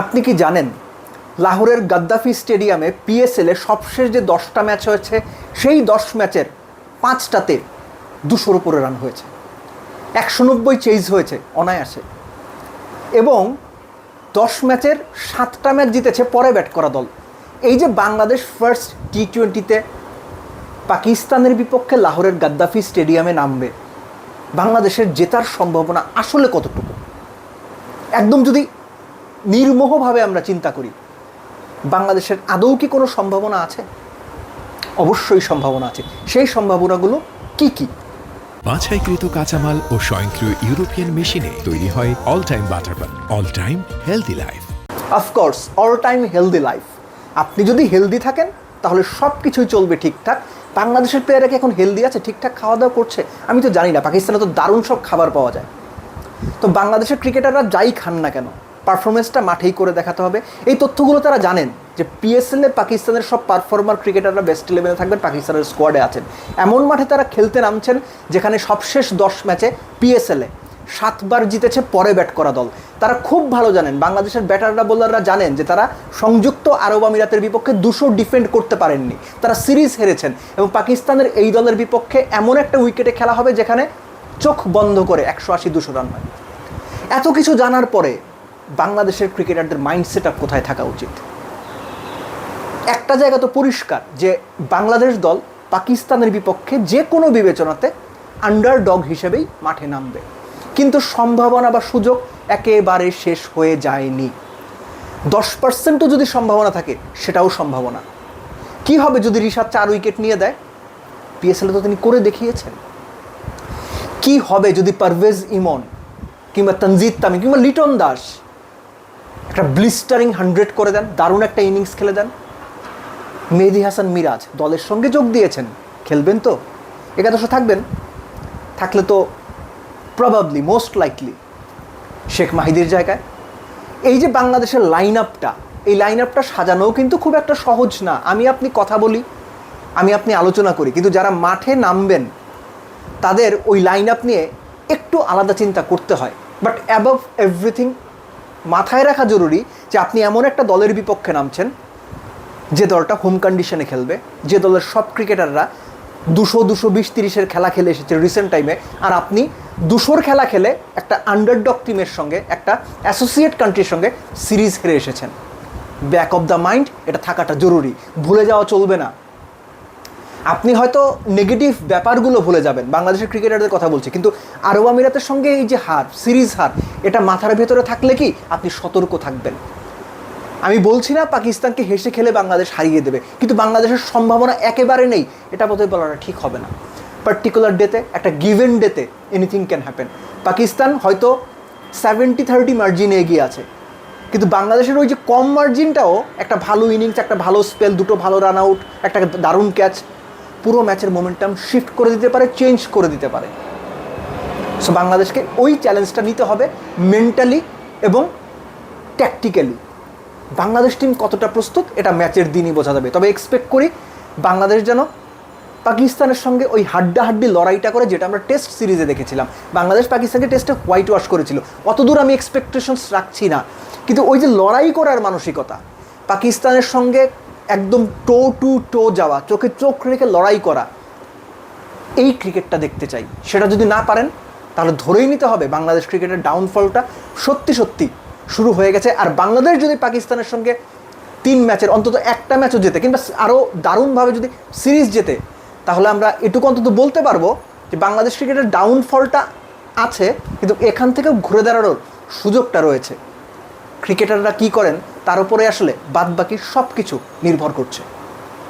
আপনি কি জানেন, লাহোরের গাদ্দাফি স্টেডিয়ামে পিএসএলে সবশেষ যে দশটা ম্যাচ হয়েছে, সেই দশ ম্যাচের পাঁচটাতে দুশোর উপরে রান হয়েছে। একশো নব্বই চেজ হয়েছে, অনায়াসে। এবং দশ ম্যাচের সাতটা ম্যাচ জিতেছে পরে ব্যাট করা দল। এই যে বাংলাদেশ ফার্স্ট টি টোয়েন্টিতে পাকিস্তানের বিপক্ষে লাহোরের গাদ্দাফি স্টেডিয়ামে নামবে, বাংলাদেশের জেতার সম্ভাবনা আসলে কতটুকু? একদম যদি নির্মোহভাবে আমরা চিন্তা করি বাংলাদেশের আদৌ কি কোনো সম্ভাবনা আছে? অবশ্যই সম্ভাবনা আছে। সেই সম্ভাবনাগুলো কি কি? বাছাইকৃত কাঁচামাল ও স্বয়ংক্রিয় ইউরোপিয়ান মেশিনে তৈরি হয় অল টাইম বাটার পান all time healthy life of course all time healthy life আপনি যদি হেলদি থাকেন তাহলে সব কিছুই চলবে ঠিকঠাক। বাংলাদেশের প্লেয়াররা কি এখন হেলদি আছে ঠিকঠাক খাওয়া দাওয়া করছে? আমি তো জানি না পাকিস্তানে তো দারুণ সব খাবার পাওয়া যায়। তো বাংলাদেশের ক্রিকেটাররা যাই খান না কেন পারফরমেন্সটা মাঠেই করে দেখাতে হবে। এই তথ্যগুলো তারা জানেন যে পিএসএলে পাকিস্তানের সব পারফর্মার ক্রিকেটাররা বেস্ট ইলেভেনে থাকবেন, পাকিস্তানের স্কোয়াডে আছেন। এমন মাঠে তারা খেলতে নামছেন যেখানে সবশেষ দশ ম্যাচে পিএসএলে সাতবার জিতেছে, পরে ব্যাট করা দল। তারা খুব ভালো জানেন, বাংলাদেশের ব্যাটাররা বোলাররা জানেন যে তারা সংযুক্ত আরব আমিরাতের বিপক্ষে দুশো ডিফেন্ড করতে পারেননি। তারা সিরিজ হেরেছেন এবং পাকিস্তানের এই দলের বিপক্ষে এমন একটা উইকেটে খেলা হবে যেখানে চোখ বন্ধ করে একশো আশি দুশো রান হয়। এত কিছু জানার পরে বাংলাদেশের ক্রিকেটারদের মাইন্ড সেট আপ কোথায় থাকা উচিত? একটা জায়গা তো পরিষ্কার যে বাংলাদেশ দল পাকিস্তানের বিপক্ষে যে কোনো বিবেচনাতে আন্ডার ডগ হিসেবেই মাঠে নামবে। কিন্তু সম্ভাবনা বা সুযোগ একেবারে শেষ হয়ে যায়নি। দশ পার্সেন্টও যদি সম্ভাবনা থাকে, সেটাও সম্ভাবনা। কি হবে যদি ঋষাদ চার উইকেট নিয়ে দেয়? পিএসএলে তো তিনি করে দেখিয়েছেন। কি হবে যদি পারভেজ ইমন কিংবা তনজিদ তামিম কিংবা লিটন দাস একটা ব্লিস্টারিং হান্ড্রেড করে দেন, দারুণ একটা ইনিংস খেলে দেন। মেহেদি হাসান মিরাজ দলের সঙ্গে যোগ দিয়েছেন, খেলবেন তো? একাদশে থাকবেন? থাকলে তো প্রবাবলি মোস্ট লাইকলি শেখ মাহিদির জায়গায়। এই যে বাংলাদেশের লাইন আপটা এই লাইন আপটা সাজানোও কিন্তু খুব একটা সহজ না। আমি আপনি কথা বলি, আমি আপনি আলোচনা করি, কিন্তু যারা মাঠে নামবেন, তাদের ওই লাইন আপ নিয়ে একটু আলাদা চিন্তা করতে হয়। বাট অ্যাবভ এভরিথিং মাথায় রাখা জরুরি যে আপনি এমন একটা দলের বিপক্ষে নামছেন, যে দলটা হোম কন্ডিশনে খেলবে, যে দলের সব ক্রিকেটাররা দুশো দুশো বিশ তিরিশের খেলা খেলে এসেছে রিসেন্ট টাইমে আর আপনি দুশোর খেলা খেলে একটা আন্ডারডগ টিমের সঙ্গে, একটা অ্যাসোসিয়েট কান্ট্রির সঙ্গে সিরিজ হেরে এসেছেন। ব্যাক অফ দ্য মাইন্ড এটা থাকাটা জরুরি। ভুলে যাওয়া চলবে না। আপনি হয়তো নেগেটিভ ব্যাপারগুলো ভুলে যাবেন, বাংলাদেশের ক্রিকেটারদের কথা বলছি, কিন্তু আরব আমিরাতের সঙ্গে এই যে হার সিরিজ হার, এটা মাথার ভেতরে থাকলে কি আপনি সতর্ক থাকবেন? আমি বলছি না পাকিস্তানকে হেসে খেলে বাংলাদেশ হারিয়ে দেবে, কিন্তু বাংলাদেশের সম্ভাবনা একেবারে নেই, এটা বোধহয় বলাটা ঠিক হবে না। পার্টিকুলার ডেতে একটা গিভেন ডেতে এনিথিং ক্যান হ্যাপেন পাকিস্তান হয়তো সেভেন্টি থার্টি মার্জিনে এগিয়ে আছে, কিন্তু বাংলাদেশের ওই যে কম মার্জিনটাও একটা ভালো ইনিংস একটা ভালো স্পেল দুটো ভালো রান আউট একটা দারুণ ক্যাচ পুরো ম্যাচের মোমেন্টাম শিফট করে দিতে পারে চেঞ্জ করে দিতে পারে। সো বাংলাদেশকে ওই চ্যালেঞ্জটা নিতে হবে মেন্টালি এবং ট্যাকটিক্যালি বাংলাদেশ টিম কতটা প্রস্তুত, এটা ম্যাচের দিনই বোঝা যাবে। তবে এক্সপেক্ট করি বাংলাদেশ যেন পাকিস্তানের সঙ্গে ওই হাড্ডাহাড্ডি লড়াইটা করে, যেটা আমরা টেস্ট সিরিজে দেখেছিলাম। বাংলাদেশ পাকিস্তানকে টেস্টে হোয়াইট ওয়াশ করেছিল। অতদূর আমি এক্সপেকটেশনস রাখছি না। কিন্তু ওই যে লড়াই করার মানসিকতা, পাকিস্তানের সঙ্গে একদম টো টু টো যাওয়া, চোখে চোখ রেখে লড়াই করা, এই ক্রিকেটটা দেখতে চাই। সেটা যদি না পারেন, তাহলে ধরেই নিতে হবে বাংলাদেশ ক্রিকেটের ডাউনফলটা সত্যি সত্যি শুরু হয়ে গেছে। আর বাংলাদেশ যদি পাকিস্তানের সঙ্গে তিন ম্যাচের, অন্তত একটা ম্যাচও জেতে, কিংবা আরও দারুণভাবে যদি সিরিজ জেতে, তাহলে আমরা এটুকু অন্তত বলতে পারব যে বাংলাদেশ ক্রিকেটের ডাউনফলটা আছে, কিন্তু এখান থেকেও ঘুরে দাঁড়ানোর সুযোগটা রয়েছে। ক্রিকেটাররা কী করেন? তার উপরে আসলে বাদবাকি সব কিছু নির্ভর করছে।